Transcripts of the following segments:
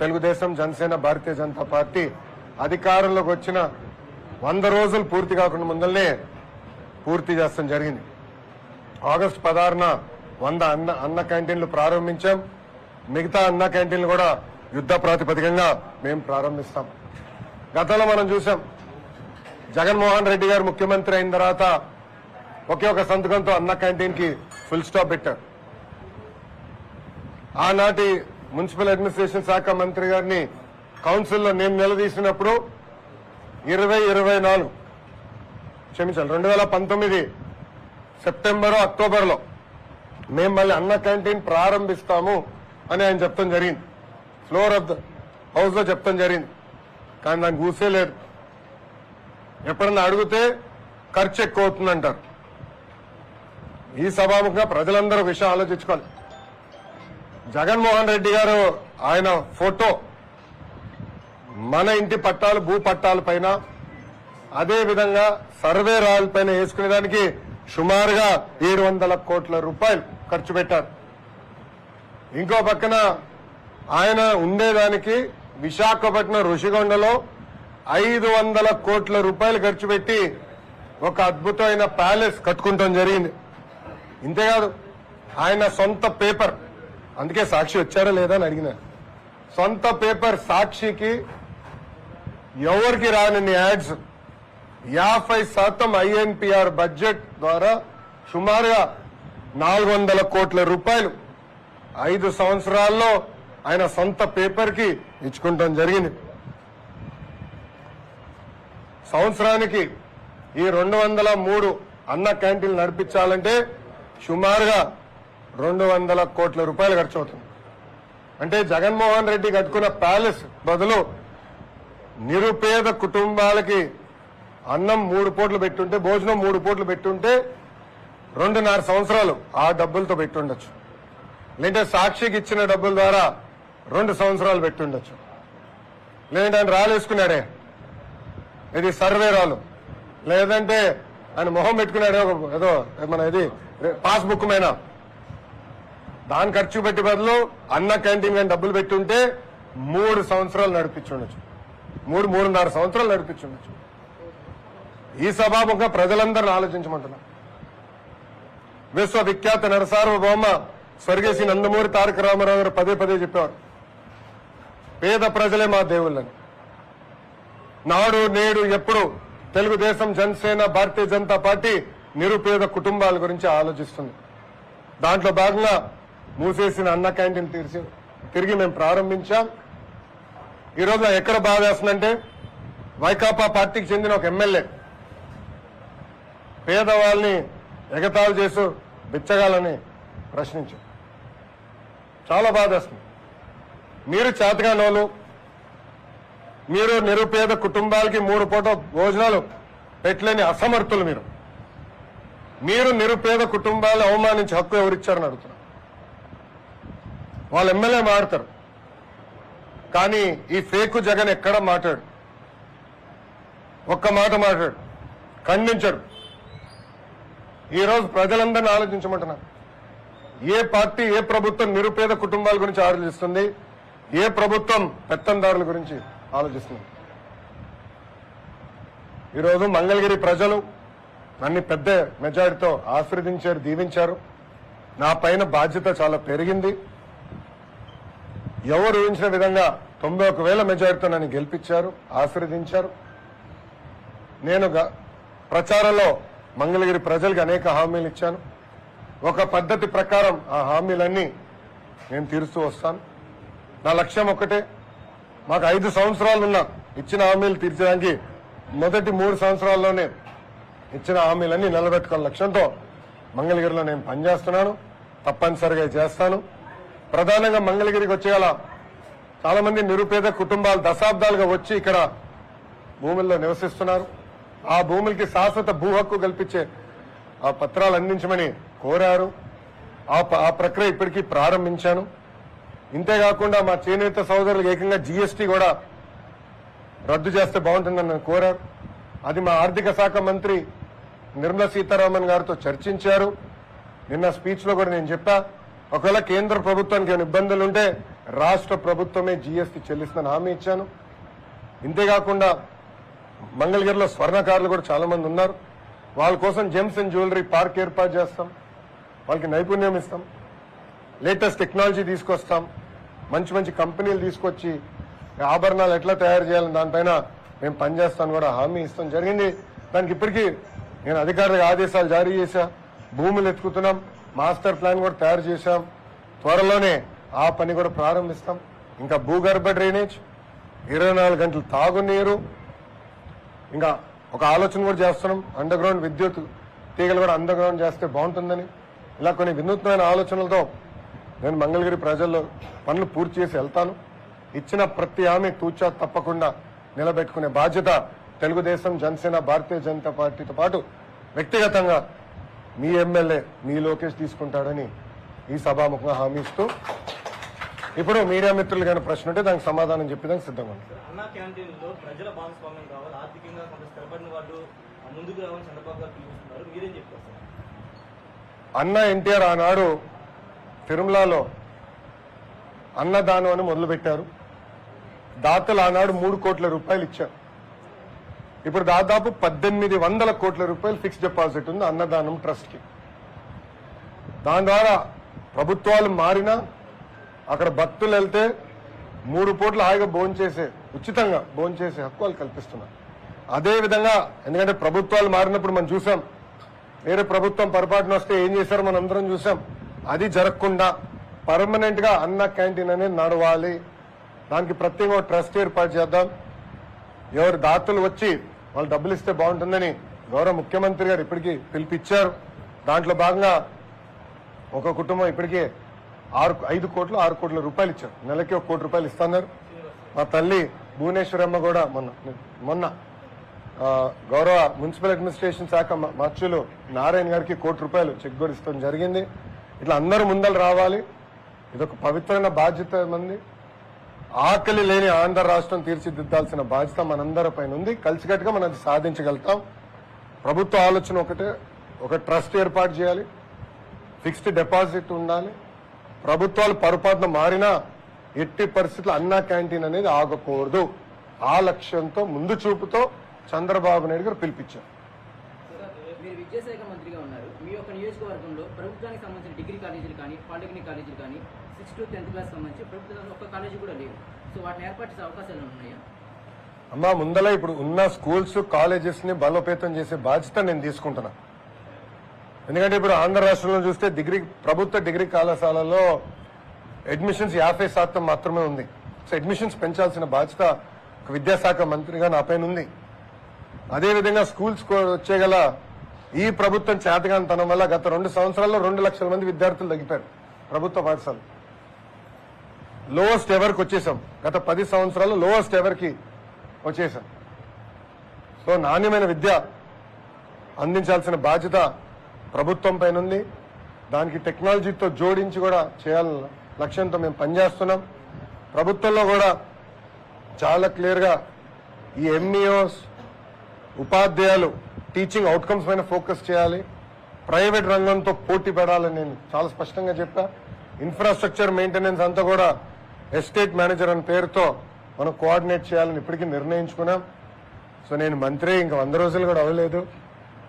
Telugu Desam Janasena Bharatiya Janata party అధికారంలోకి వచ్చిన వంద రోజులు పూర్తి కాకుండా ముందల్నే పూర్తి చేస్తాం జరిగింది. ఆగస్టు పదహారున వంద అన్న అన్న క్యాంటీన్లు ప్రారంభించాం. మిగతా అన్న క్యాంటీన్లు కూడా యుద్ధ ప్రాతిపదికంగా మేము ప్రారంభిస్తాం. గతంలో మనం చూసాం జగన్మోహన్ రెడ్డి గారు ముఖ్యమంత్రి అయిన తర్వాత ఒకే ఒక సంతకంతో అన్న క్యాంటీన్కి ఫుల్ స్టాప్ పెట్టారు. ఆనాటి మున్సిపల్ అడ్మినిస్ట్రేషన్ శాఖ మంత్రి గారిని కౌన్సిల్లో నేను నిలదీసినప్పుడు ఇరవై ఇరవై నాలుగు క్షమించాలి రెండు వేల పంతొమ్మిది సెప్టెంబర్ అక్టోబర్లో మేము మళ్ళీ అన్న క్యాంటీన్ ప్రారంభిస్తాము అని ఆయన చెప్తాం జరిగింది. ఫ్లోర్ ఆఫ్ ద హౌస్లో చెప్తాం జరిగింది. కానీ దానికి ఊసే లేదు. ఎప్పుడన్నా అడిగితే ఖర్చు ఎక్కువ అవుతుందంటారు. ఈ సభాముఖంగా ప్రజలందరూ విషయం ఆలోచించుకోవాలి. జగన్మోహన్ రెడ్డి గారు ఆయన ఫోటో మన ఇంటి పట్టాలు భూ పట్టాల పైన అదే విధంగా సర్వే రాయల పైన వేసుకునేదానికి సుమారుగా ఏడు వందల కోట్ల రూపాయలు ఖర్చు పెట్టారు. ఇంకో పక్కన ఆయన ఉండేదానికి విశాఖపట్నం ఋషిగొండలో ఐదు వందల కోట్ల రూపాయలు ఖర్చు పెట్టి ఒక అద్భుతమైన ప్యాలెస్ కట్టుకుంటాం జరిగింది. ఇంతేకాదు ఆయన సొంత పేపర్ అందుకే సాక్షి వచ్చారా లేదా అని అడిగిన. సొంత పేపర్ సాక్షికి ఎవరికి రానని యాడ్స్? యాభై శాతం ఐఎన్పిఆర్ బడ్జెట్ ద్వారా సుమారుగా నాలుగు వందల కోట్ల రూపాయలు ఐదు సంవత్సరాల్లో ఆయన సొంత పేపర్కి ఇచ్చుకుంటాం జరిగింది. సంవత్సరానికి ఈ రెండు వందల మూడు అన్న క్యాంటీన్లు నడిపించాలంటే సుమారుగా రెండు వందల కోట్ల రూపాయలు ఖర్చు అవుతుంది అంటే జగన్మోహన్ రెడ్డి కట్టుకున్న ప్యాలెస్ బదులు నిరుపేద కుటుంబాలకి అన్నం మూడు పూట్లు పెట్టుంటే భోజనం మూడు పూట్లు పెట్టుంటే రెండున్నర సంవత్సరాలు ఆ డబ్బులతో పెట్టుండొచ్చు. లేదంటే సాక్షికి ఇచ్చిన డబ్బుల ద్వారా రెండు సంవత్సరాలు పెట్టుండొచ్చు. లేదంటే ఆయన రాలేసుకున్నాడే. ఇది సర్వే రాలు. లేదంటే ఆయన మొహం పెట్టుకున్నాడే ఒక ఏదో మన ఇది పాస్బుక్ మీద. దాని ఖర్చు పెట్టి బదులు అన్న క్యాంటీన్ కానీ డబ్బులు పెట్టుంటే మూడు సంవత్సరాలు నడిపించుండొచ్చు మూడు మూడున్నర సంవత్సరాలు నడిపించుండొచ్చు ఈ సభాముఖంగా ప్రజలందరిని ఆలోచించమంటున్నా. విశ్వవిఖ్యాత నరసార్వభౌమ స్వర్గేశి నందమూరి తారక రామారావు గారు పదే పదే చెప్పేవారు. పేద ప్రజలే మా దేవుళ్ళని. నాడు నేడు ఎప్పుడు తెలుగుదేశం జనసేన భారతీయ జనతా పార్టీ నిరుపేద కుటుంబాల గురించి ఆలోచిస్తుంది. దాంట్లో భాగంగా మూసేసిన అన్న క్యాంటీన్ తీర్చి తిరిగి మేము ప్రారంభించాం. ఈరోజు ఎక్కడ బాధ వేస్తుందంటే వైకాపా పార్టీకి చెందిన ఒక ఎమ్మెల్యే పేదవాళ్ళని ఎగతాళి చేస్తూ బిచ్చగాలని ప్రశ్నించాం చాలా బాధ వేస్తుంది. మీరు చేతగానోళ్ళు మీరు నిరుపేద కుటుంబాలకి మూడు పూట భోజనాలు పెట్టలేని అసమర్థులు మీరు. మీరు నిరుపేద కుటుంబాలు అవమానించి హక్కు ఎవరిచ్చారని అడుగుతున్నారు వాళ్ళ ఎమ్మెల్యే మాడతారు కానీ ఈ ఫేకు జగన్ ఎక్కడ మాట్లాడు? ఒక్క మాట మాట్లాడు. ఖండించడు. ఈ రోజు ప్రజలందరినీ ఆలోచించమంటున్నారు ఏ పార్టీ ఏ ప్రభుత్వం నిరుపేద కుటుంబాల గురించి ఆలోచిస్తుంది? ఏ ప్రభుత్వం పెత్తందారుల గురించి ఆలోచిస్తుంది? ఈరోజు మంగళగిరి ప్రజలు నన్ను పెద్ద మెజారిటీతో ఆశీర్వదించారు దీవించారు. నా పైన బాధ్యత చాలా పెరిగింది. ఎవరు ఊహించిన విధంగా తొంభై ఒక వేల మెజారిటీతో నన్ను గెలిపించారు ఆశీర్వదించారు. నేను గ- ప్రచారంలో మంగళగిరి ప్రజలకు అనేక హామీలు ఇచ్చాను. ఒక పద్ధతి ప్రకారం ఆ హామీలన్నీ నేను తీరుస్తూ వస్తాను. నా లక్ష్యం ఒక్కటే మాకు ఐదు సంవత్సరాలు ఉన్న ఇచ్చిన హామీలు తీర్చడానికి మొదటి మూడు సంవత్సరాల్లోనే ఇచ్చిన హామీలన్నీ నిలబెట్టుకున్న లక్ష్యంతో మంగళగిరిలో నేను పనిచేస్తున్నాను. తప్పనిసరిగా చేస్తాను. ప్రధానంగా మంగళగిరికి వచ్చేయాల చాలా మంది నిరుపేద కుటుంబాలు దశాబ్దాలుగా వచ్చి ఇక్కడ భూముల్లో నివసిస్తున్నారు. ఆ భూములకి శాశ్వత భూ హక్కు కల్పించే ఆ పత్రాలు అందించమని కోరారు. ఆ ప- ఆ ప్రక్రియ ఇప్పటికీ ప్రారంభించాను. ఇంతేకాకుండా మా చేనేత సోదరులకు ఏకంగా జీఎస్టీ కూడా రద్దు చేస్తే బాగుంటుందని నన్ను కోరారు. అది మా ఆర్థిక శాఖ మంత్రి నిర్మలా సీతారామన్ గారితో చర్చించారు. నిన్న స్పీచ్లో కూడా నేను చెప్పా. ఒకవేళ కేంద్ర ప్రభుత్వానికి ఏమైనా ఇబ్బందులు ఉంటే రాష్ట్ర ప్రభుత్వమే జీఎస్టీ చెల్లిస్తుందని హామీ ఇచ్చాను. ఇంతేకాకుండా మంగళగిరిలో స్వర్ణకారులు కూడా చాలా మంది ఉన్నారు. వాళ్ళ కోసం జెమ్స్ అండ్ జ్యువెలరీ పార్క్ ఏర్పాటు చేస్తాం. వాళ్ళకి నైపుణ్యం ఇస్తాం. లేటెస్ట్ టెక్నాలజీ తీసుకొస్తాం. మంచి మంచి కంపెనీలు తీసుకొచ్చి ఆభరణాలు ఎట్లా తయారు చేయాలని దానిపైన మేము పనిచేస్తాను కూడా హామీ ఇస్తాం. జరిగింది. దానికి ఇప్పటికీ నేను అధికారులకు ఆదేశాలు జారీ చేశా. భూములు ఎత్తుకుతున్నాం. మాస్టర్ ప్లాన్ కూడా తయారు చేశాం. త్వరలోనే ఆ పని కూడా ప్రారంభిస్తాం. ఇంకా భూగర్భ డ్రైనేజ్ ఇరవై నాలుగు గంటలు తాగునీరు ఇంకా ఒక ఆలోచన కూడా చేస్తున్నాం. అండర్ గ్రౌండ్ విద్యుత్ తీగలు కూడా అండర్ గ్రౌండ్ చేస్తే బాగుంటుందని. ఇలా కొన్ని వినూత్నమైన ఆలోచనలతో నేను మంగళగిరి ప్రజల్లో పనులు పూర్తి చేసి వెళ్తాను. ఇచ్చిన ప్రతి హామీ తూచా తప్పకుండా నిలబెట్టుకునే బాధ్యత తెలుగుదేశం జనసేన భారతీయ జనతా పార్టీతో పాటు వ్యక్తిగతంగా మీ ఎమ్మెల్యే మీ లోకేష్ తీసుకుంటాడని ఈ సభాముఖంగా హామీ ఇస్తూ ఇప్పుడు మీడియా మిత్రులు కానీ ప్రశ్న ఉంటే దానికి సమాధానం చెప్పేదానికి సిద్ధంగా మీరేం చెప్తారు సార్? అన్న ఎన్టీఆర్ ఆనాడు తిరుమలలో అన్నదానం అని మొదలుపెట్టారు. దాతలు ఆనాడు మూడు కోట్ల రూపాయలు ఇచ్చారు. ఇప్పుడు దాదాపు పద్దెనిమిది వందల కోట్ల రూపాయలు ఫిక్స్ డిపాజిట్ ఉంది అన్నదానం ట్రస్ట్కి. దాని ద్వారా ప్రభుత్వాలు మారినా అక్కడ భక్తులు వెళ్తే మూడు పూట్ల హాయిగా భోంచేసే ఉచితంగా భోంచేసే హక్కు వాళ్ళు కల్పిస్తున్నారు. అదేవిధంగా ఎందుకంటే ప్రభుత్వాలు మారినప్పుడు మనం చూసాం వేరే ప్రభుత్వం పొరపాటున వస్తే ఏం చేశారో మనం అందరం చూసాం. అది జరగకుండా పర్మనెంట్గా అన్న క్యాంటీన్ అనేది నడవాలి. దానికి ప్రత్యేక ట్రస్ట్ ఏర్పాటు చేద్దాం. ఎవరు దాతలు వచ్చి వాళ్ళు డబ్బులు ఇస్తే బాగుంటుందని గౌరవ ముఖ్యమంత్రి గారు ఇప్పటికీ పిలిపిచ్చారు. దాంట్లో భాగంగా ఒక కుటుంబం ఇప్పటికే ఆరు ఐదు కోట్లు ఆరు కోట్ల రూపాయలు ఇచ్చారు. నెలకి ఒక కోటి రూపాయలు ఇస్తున్నారు. మా తల్లి భువనేశ్వరమ్మ కూడా మొన్న మొన్న గౌరవ మున్సిపల్ అడ్మినిస్ట్రేషన్ శాఖ మచ్చులు నారాయణ గారికి కోటి రూపాయలు చెక్ కూడా ఇస్తాం జరిగింది. ఇట్లా అందరూ ముందలు రావాలి. ఇదొక పవిత్రమైన బాధ్యత మంది. ఆకలి లేని ఆంధ్ర రాష్ట్రం తీర్చిదిద్దాల్సిన బాధ్యత మనందరిపైన ఉంది. కలిసికట్టుగా మనం అది సాధించగలుగుతాం. ప్రభుత్వ ఆలోచన ఒకటే ఒక ట్రస్ట్ ఏర్పాటు చేయాలి. ఫిక్స్డ్ డిపాజిట్ ఉండాలి. ప్రభుత్వాలు పొరపాటున మారినా ఎట్టి పరిస్థితుల్లో అన్నా క్యాంటీన్ అనేది ఆగకూడదు. ఆ లక్ష్యంతో ముందు చూపుతో చంద్రబాబు నాయుడు గారు పిలిపించారు. నియోజకవర్గంలో ప్రభుత్వానికి సంబంధించిన డిగ్రీ కాలేజీలు కానీ పాలిటెక్నిక్ కాలేజీలు కానీ సిక్స్త్ టు టెన్త్ క్లాస్ సంబంధించి ప్రభుత్వం ఒక్క కాలేజీ కూడా లేవు సో వాటిని ఏర్పాటు చేసే అవకాశాలు ఉన్నాయా? అమ్మా ముందల ఇప్పుడు ఉన్న స్కూల్స్ కాలేజెస్ని బలోపేతం చేసే బాధ్యత నేను తీసుకుంటున్నా. ఎందుకంటే ఇప్పుడు ఆంధ్ర రాష్ట్రంలో చూస్తే డిగ్రీ ప్రభుత్వ డిగ్రీ కళాశాలలో అడ్మిషన్స్ యాభై శాతం మాత్రమే ఉంది. సో అడ్మిషన్స్ పెంచాల్సిన బాధ్యత విద్యాశాఖ మంత్రిగా నా పైన ఉంది. అదేవిధంగా స్కూల్స్ వచ్చేగల ఈ ప్రభుత్వం చేతగానితనం వల్ల గత రెండు సంవత్సరాల్లో రెండు లక్షల మంది విద్యార్థులు తగ్గిపోయారు. ప్రభుత్వ పాఠశాల లోవెస్ట్ ఎవరికి వచ్చేసాం గత పది సంవత్సరాలు లోవెస్ట్ ఎవరికి వచ్చేసాం సో నాణ్యమైన విద్య అందించాల్సిన బాధ్యత ప్రభుత్వం పైన ఉంది. దానికి టెక్నాలజీతో జోడించి కూడా చేయాలన్న లక్ష్యంతో మేము పనిచేస్తున్నాం. ప్రభుత్వంలో కూడా చాలా క్లియర్గా ఈ ఎంఈఓస్ ఉపాధ్యాయులు టీచింగ్ అవుట్కమ్స్ పైన ఫోకస్ చేయాలి. ప్రైవేట్ రంగంతో పోటీ పడాలని నేను చాలా స్పష్టంగా చెప్పా. ఇన్ఫ్రాస్ట్రక్చర్ మెయింటెనెన్స్ అంతా కూడా ఎస్టేట్ మేనేజర్ అనే పేరుతో మనం కోఆర్డినేట్ చేయాలని ఇప్పటికీ నిర్ణయించుకున్నాం. సో నేను మంత్రి ఇంకా వంద రోజులు కూడా అవ్వలేదు.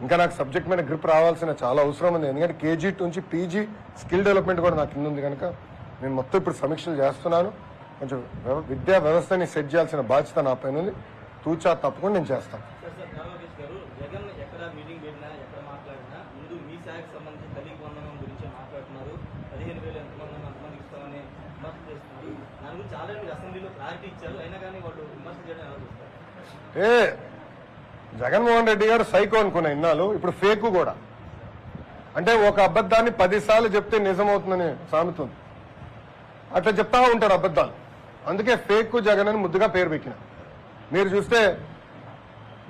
ఇంకా నాకు సబ్జెక్ట్ మీద గ్రిప్ రావాల్సిన చాలా అవసరం ఉంది. ఎందుకంటే కేజీ నుంచి పీజీ స్కిల్ డెవలప్మెంట్ కూడా నాకు కింద ఉంది కనుక నేను మొత్తం ఇప్పుడు సమీక్షలు చేస్తున్నాను. కొంచెం వ్యవ- విద్యా వ్యవస్థని సెట్ చేయాల్సిన బాధ్యత నా పైన ఉంది. తూచా తప్పకుండా నేను చేస్తాను సార్ సార్ నాగలోకేష్ గారు జగన్ ఎక్కడ మీటింగ్ పెట్టినా ఎక్కడ మాట్లాడినా ముందు మీ శాఖకు సంబంధించి తల్లికి వందనం గురించి మాట్లాడుతున్నారు పదిహేను వేలు ఎంతమంది అంతమందికి ఇస్తామని విమర్శ చేస్తున్నారు దాని గురించి ఆల్రెడీ మీరు అసెంబ్లీలో క్లారిటీ ఇచ్చారు అయినా కానీ వాళ్ళు చేయడం ఎలా చూస్తారు? ఏ జగన్మోహన్ రెడ్డి గారు సైకో అనుకున్న ఇన్నాళ్ళు ఇప్పుడు ఫేక్ కూడా. అంటే ఒక అబద్ధాన్ని పదిసార్లు చెప్తే నిజమవుతుందని సామెత ఉంది. అట్లా చెప్తా ఉంటారు అబద్ధాలు. అందుకే ఫేక్ జగన్ అని ముద్దుగా పేరు పెట్టిన. మీరు చూస్తే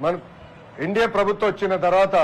మన ఎన్డీఏ ప్రభుత్వం వచ్చిన తర్వాత